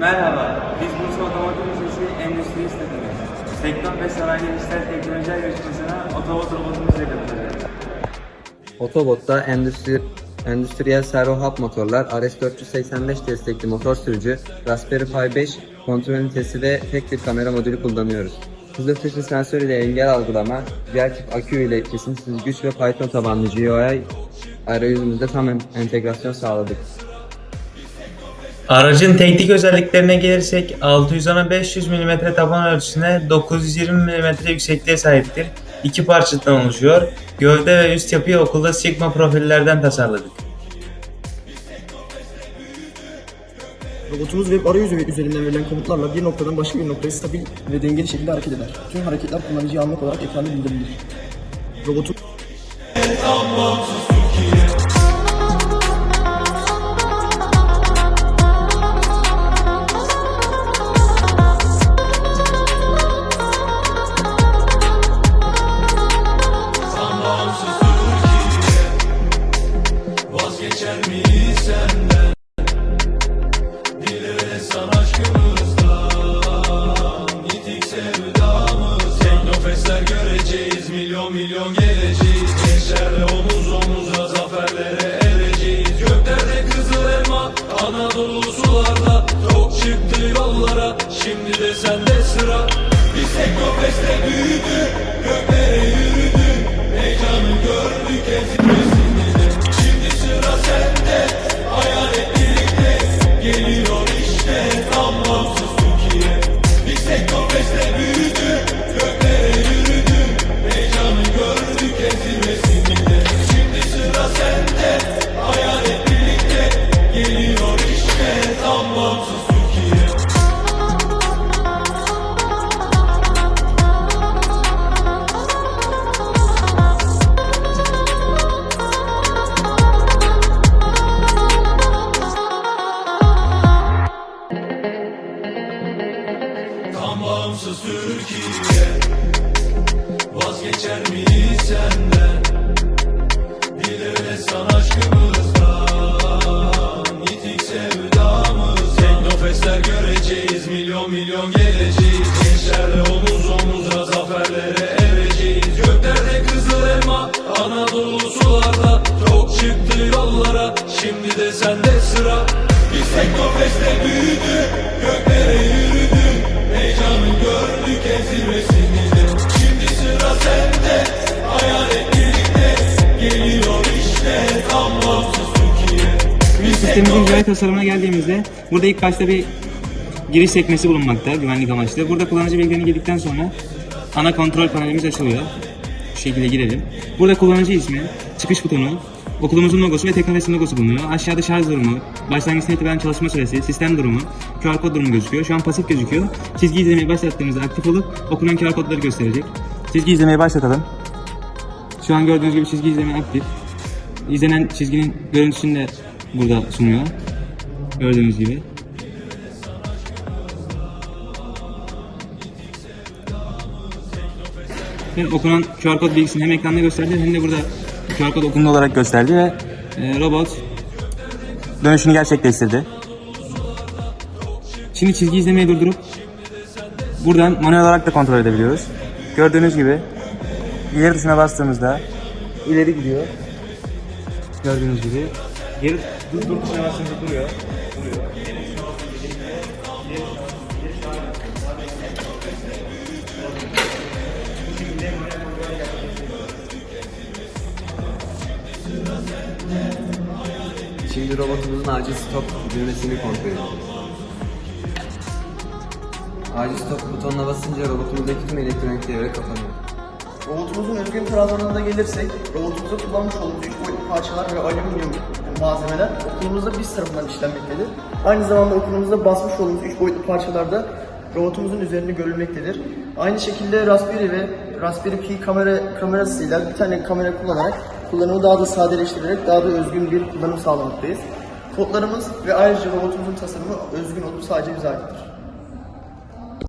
Merhaba, biz Bursa Otomotiv Lisesi Endüstri İstediğimiz. Sektör ve Sanayi İşler Teknolojiler Yarışması'na otobot robotumuzla katılacağız. Otobot'ta endüstri, endüstriyel servo hap motorlar, RS485 destekli motor sürücü, Raspberry Pi 5 kontrol ünitesi ve tek bir kamera modülü kullanıyoruz. Hızlı ötesi sensör ile engel algılama, diğer tip akü ile kesintisiz güç ve Python tabanlı GUI arayüzümüzde tam entegrasyon sağladık. Aracın teknik özelliklerine gelirsek 610'a 500 mm taban ölçüsüne 920 mm yüksekliğe sahiptir. İki parçadan oluşuyor. Gövde ve üst yapıyı okulda Sigma profillerden tasarladık. Robotumuz web arayüzü üzerinden verilen komutlarla bir noktadan başka bir noktaya stabil ve dengeli şekilde hareket eder. Tüm hareketler kullanıcıya anlık olarak ekranda bildirilir. Robotun milyon geleceğiz. Gençlerle omuz omuza zaferlere ereceğiz. Göklerde kızıl elma Anadolu sularda. Çok çıktı yollara şimdi de sende sıra. Biz Teknofest'te büyüdük göklere yürüdük Heyecanı gördük ezilmesini Milyon geleceğiz Gençlerle omuz omuza Zaferlere ereceğiz. Göklerde kızıl elma Anadolu sularda. Çok çıktı yollara Şimdi de sende sıra. Biz Teknofest'te büyüdük Göklere yürüdük Heyecanı gördük de Şimdi sıra sende Hayal et birlikte. Geliyor işte tam bağımsız Türkiye. Biz Sistemimizin güvenlik tasarımına geldiğimizde burada ilk başta bir giriş sekmesi bulunmakta güvenlik amaçlı. Burada kullanıcı bilgilerini girdikten sonra ana kontrol panelimiz açılıyor. Şu şekilde girelim. Burada kullanıcı ismi, çıkış butonu, okulumuzun logosu ve Teknofest'in logosu bulunuyor. Aşağıda şarj durumu, başlangıçtan itibaren çalışma süresi, sistem durumu, QR kod durumu gözüküyor. Şu an pasif gözüküyor. Çizgi izlemeyi başlattığımızda aktif olup okunan QR kodları gösterecek. Çizgi izlemeyi başlatalım. Şu an gördüğünüz gibi çizgi izleme aktif. İzlenen çizginin görüntüsünü de burada sunuyor. Gördüğünüz gibi. Ve okunan QR kod bilgisini hem ekranda gösterdi hem de burada QR kod okundu olarak gösterdi ve e, robot dönüşünü gerçekleştirdi. Şimdi çizgi izlemeyi durdurup buradan manuel olarak da kontrol edebiliyoruz. Gördüğünüz gibi ileri tuşuna bastığımızda ileri gidiyor. Gördüğünüz gibi. Geri dur dur tuşuna bastığımızda duruyor. Şimdi robotumuzun acil stop düğmesini kontrol ediyoruz. Acil stop butonuna basınca robotumuzdaki tüm elektronik devre kapanıyor. Robotumuzun özgün trabzanına gelirsek, robotumuzda kullanmış olduğumuz 3 boyutlu parçalar ve alüminyum malzemeler okulumuzda biz tarafından işlenmektedir. Aynı zamanda okulumuzda basmış olduğumuz 3 boyutlu parçalar da robotumuzun üzerinde görülmektedir. Aynı şekilde Raspberry ve Raspberry Pi kamera kamerasıyla bir tane kamera kullanarak kullanımı daha da sadeleştirerek daha da özgün bir kullanım sağlamaktayız. Kodlarımız ve ayrıca robotumuzun tasarımı özgün olup sadece bize aittir.